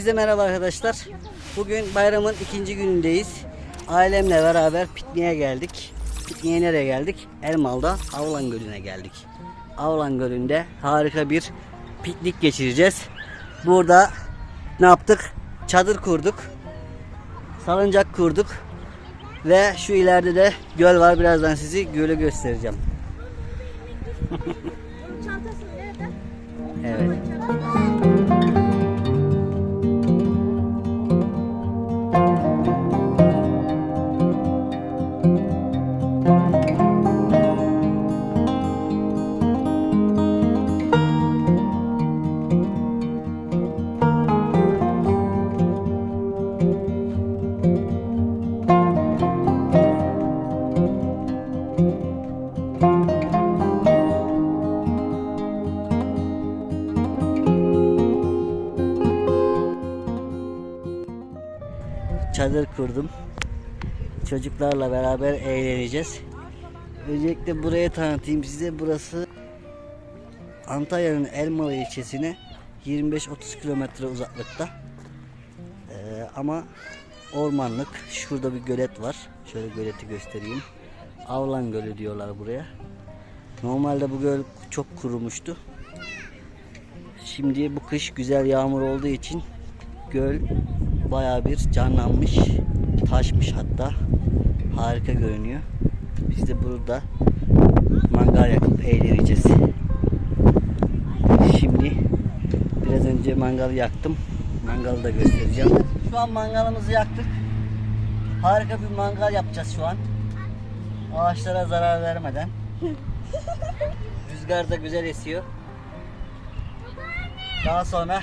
Herkese merhaba arkadaşlar. Bugün bayramın ikinci günündeyiz. Ailemle beraber pikniğe geldik. Pikniğe nereye geldik? Elmalı'da Avlan Gölü'ne geldik. Avlan Gölü'nde harika bir piknik geçireceğiz. Burada ne yaptık? Çadır kurduk. Salıncak kurduk. Ve şu ileride de göl var. Birazdan sizi gölü göstereceğim. Evet. Çadır kurdum. Çocuklarla beraber eğleneceğiz. Öncelikle burayı tanıtayım size. Burası Antalya'nın Elmalı ilçesine 25-30 kilometre uzaklıkta. Ee, ama ormanlık. Şurada bir gölet var. Şöyle göleti göstereyim. Avlan Gölü diyorlar buraya. Normalde bu göl çok kurumuştu. Şimdi bu kış güzel yağmur olduğu için göl baya bir canlanmış, taşmış hatta. Harika görünüyor. Biz de burada mangal yakıp eğleneceğiz. Şimdi biraz önce mangalı yaktım. Mangalı da göstereceğim. Şu an mangalımızı yaktık. Harika bir mangal yapacağız şu an. Ağaçlara zarar vermeden. Rüzgar da güzel esiyor. Daha sonra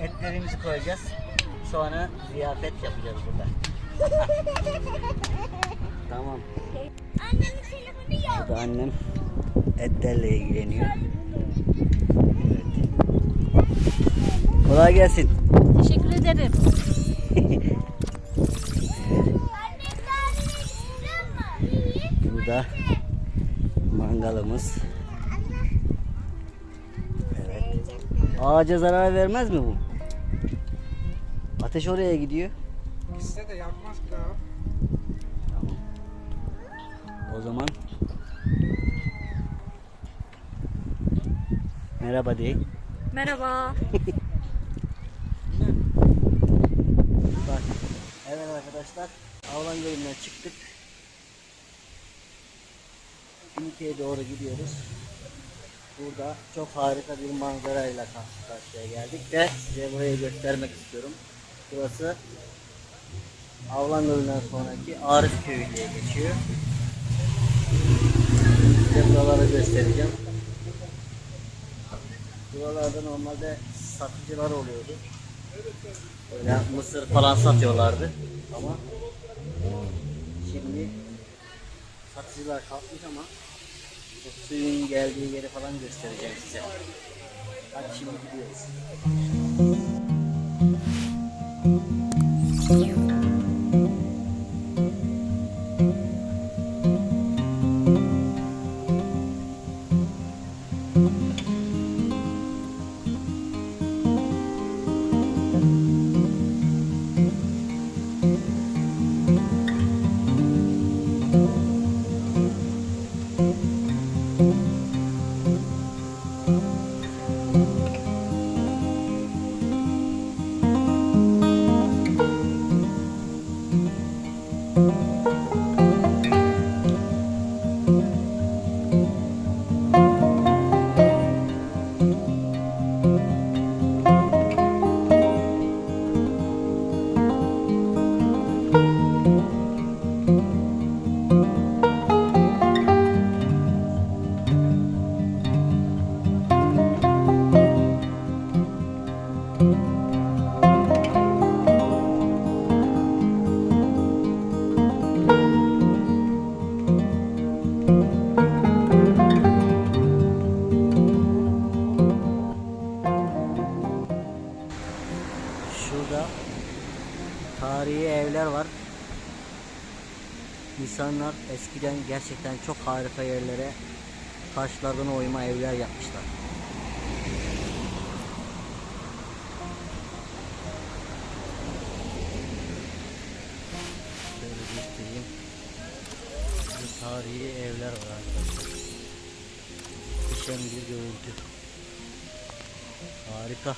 etlerimizi koyacağız. Sonra ziyafet yapacağız burada. tamam. Annemin telefonu yok. Burada annem etlerle ilgileniyor. Evet. Kolay gelsin. Teşekkür ederim. Burada mangalımız. Evet. Ağaca zarar vermez mi bu? Ateş oraya gidiyor. Gitse de yakmaz ki. Tamam. O zaman Merhaba deyin. Merhaba. Bak. Evet arkadaşlar. Avlan Gölü'nden çıktık. Ünite'ye doğru gidiyoruz. Burada çok harika bir manzarayla karşı karşıya geldik de size burayı göstermek istiyorum. Burası Avlan Gölü'nden sonraki Arif Köyü diye geçiyor. Size buraları göstereceğim. Buralarda normalde satıcılar oluyordu. Böyle mısır falan satıyorlardı ama şimdi satıcılar kalkmış ama bu suyun geldiği yeri falan göstereceğim size. Hadi şimdi gidiyoruz. Şurada İnsanlar eskiden gerçekten çok harika yerlere taşlardan oyma evler yapmışlar. Şöyle göstereyim. Bu tarihi evler var arkadaşlar. Muhteşem bir görüntü. Harika.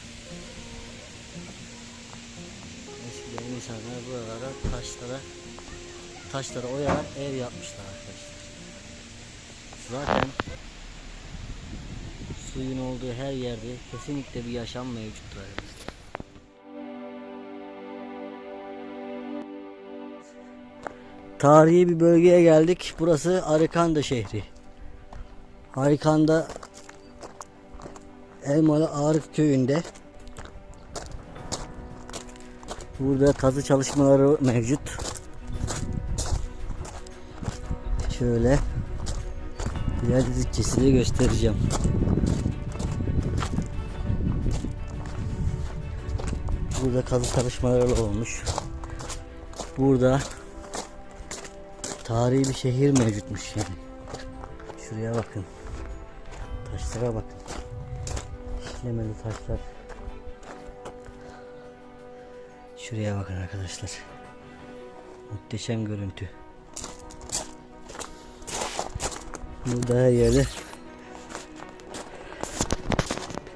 Eskiden insanlar buralara taşlara taşlara oyarak ev yapmışlar arkadaşlar. Zaten suyun olduğu her yerde kesinlikle bir yaşam mevcuttur arkadaşlar. Tarihi bir bölgeye geldik. Burası Arikanda şehri. Arikanda Elmalı Arık köyünde. Burada kazı çalışmaları mevcut. Şöyle diğer dizikçesi de göstereceğim. Burada kazı çalışmaları olmuş. Burada tarihi bir şehir mevcutmuş yani. Şuraya bakın. Taşlara bakın. İşlemeli taşlar. Şuraya bakın arkadaşlar. Muhteşem görüntü. Burada her yerde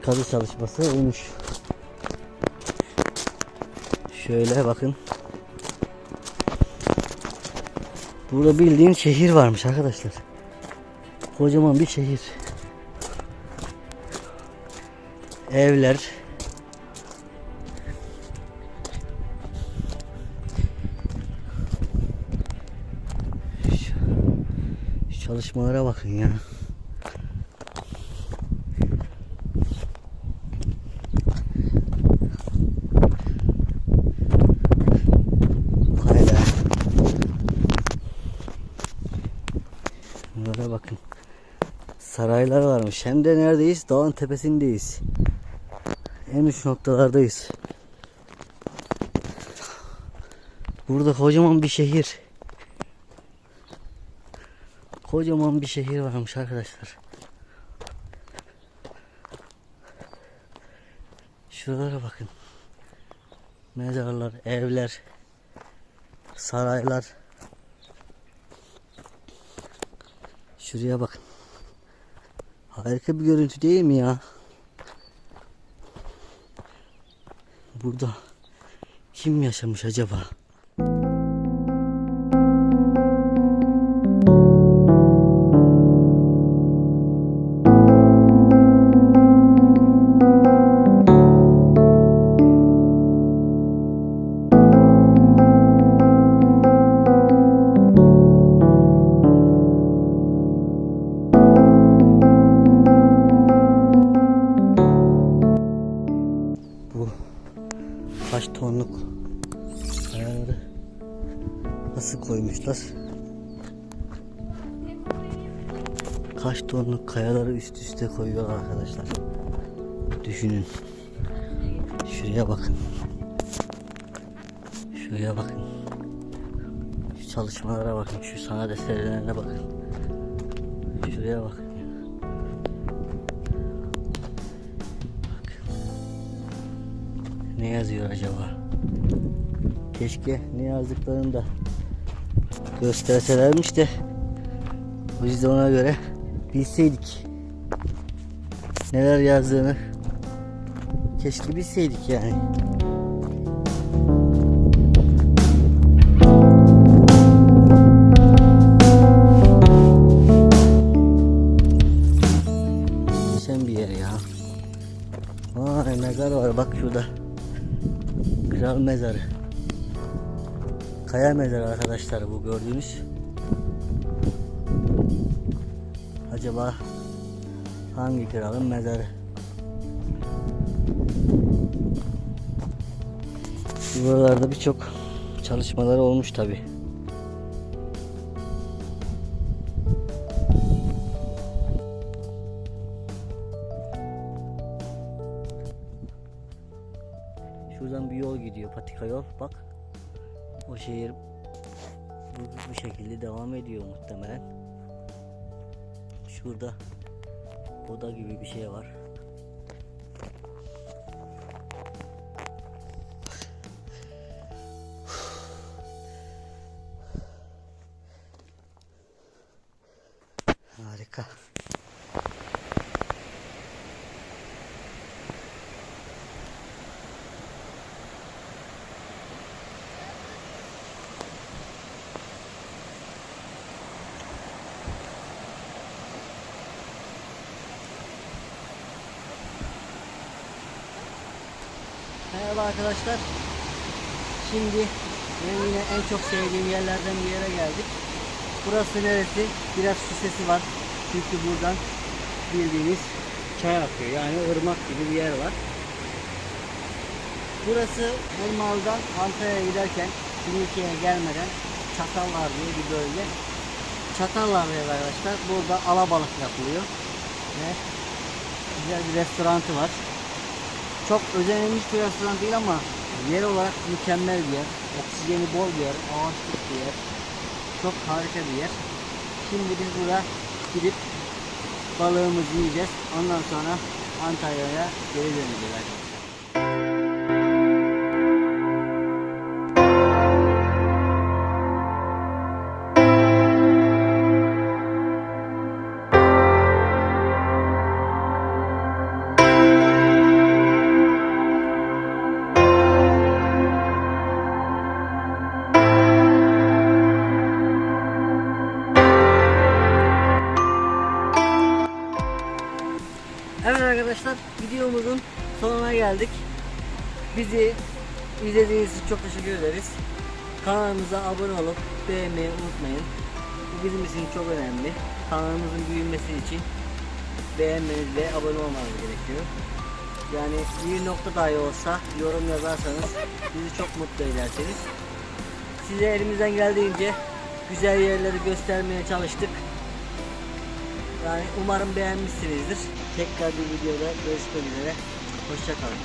kazı çalışması olmuş. Şöyle bakın. Burada bildiğin şehir varmış arkadaşlar. Kocaman bir şehir. Evler. Çalışmalara bakın ya. Bunlara bakın. Saraylar varmış. Hem de neredeyiz? Dağın tepesindeyiz. En uç noktalardayız. Burada kocaman bir şehir. Kocaman bir şehir varmış arkadaşlar. Şuralara bakın. Mezarlar, evler, saraylar. Şuraya bakın. Harika bir görüntü değil mi ya? Burada kim yaşamış acaba? Kayaları nasıl koymuşlar? Kaç tonluk kayaları üst üste koyuyor arkadaşlar. Düşünün. Şuraya bakın. Şuraya bakın. Şu çalışmalara bakın. Şu sanat eserlerine bakın. Şuraya bakın. Ne yazıyor acaba? Keşke ne yazdıklarını da gösterselermiş de biz de ona göre bilseydik. Neler yazdığını keşke bilseydik yani. Yer ya. Vay mezar var bak şurada. Kral mezarı. Kaya mezarı arkadaşlar bu gördüğünüz. Acaba hangi kralın mezarı? Buralarda birçok çalışmaları olmuş tabi. Şuradan bir yol gidiyor, patika yol. Bak. O şehir bu, bu şekilde devam ediyor muhtemelen. Şurada oda gibi bir şey var. Merhaba arkadaşlar. Şimdi benim yine en çok sevdiğim yerlerden bir yere geldik. Burası neresi? Biraz su sesi var. Çünkü buradan bildiğiniz çay akıyor. Yani ırmak gibi bir yer var. Burası Elmalı'dan Antalya'ya giderken Finike'ye gelmeden Çatallar diye bir bölge. Çatallar diye arkadaşlar. Burada alabalık yapılıyor. Ve güzel bir restoranı var. Çok özenilmiş bir restoran değil ama yer olarak mükemmel bir yer. Oksijeni bol bir yer, ağaçlık bir yer. Çok harika bir yer. Şimdi biz burada gidip balığımızı yiyeceğiz. Ondan sonra Antalya'ya geri döneceğiz. Arkadaşlar videomuzun sonuna geldik. Bizi izlediğiniz için çok teşekkür ederiz. Kanalımıza abone olup beğenmeyi unutmayın. Bu bizim için çok önemli. Kanalımızın büyümesi için beğenmeniz ve abone olmanız gerekiyor. Yani bir nokta dahi olsa yorum yazarsanız bizi çok mutlu edersiniz. Size elimizden geldiğince güzel yerleri göstermeye çalıştık. Yani umarım beğenmişsinizdir. Tekrar bir videoda görüşmek üzere. Hoşçakalın.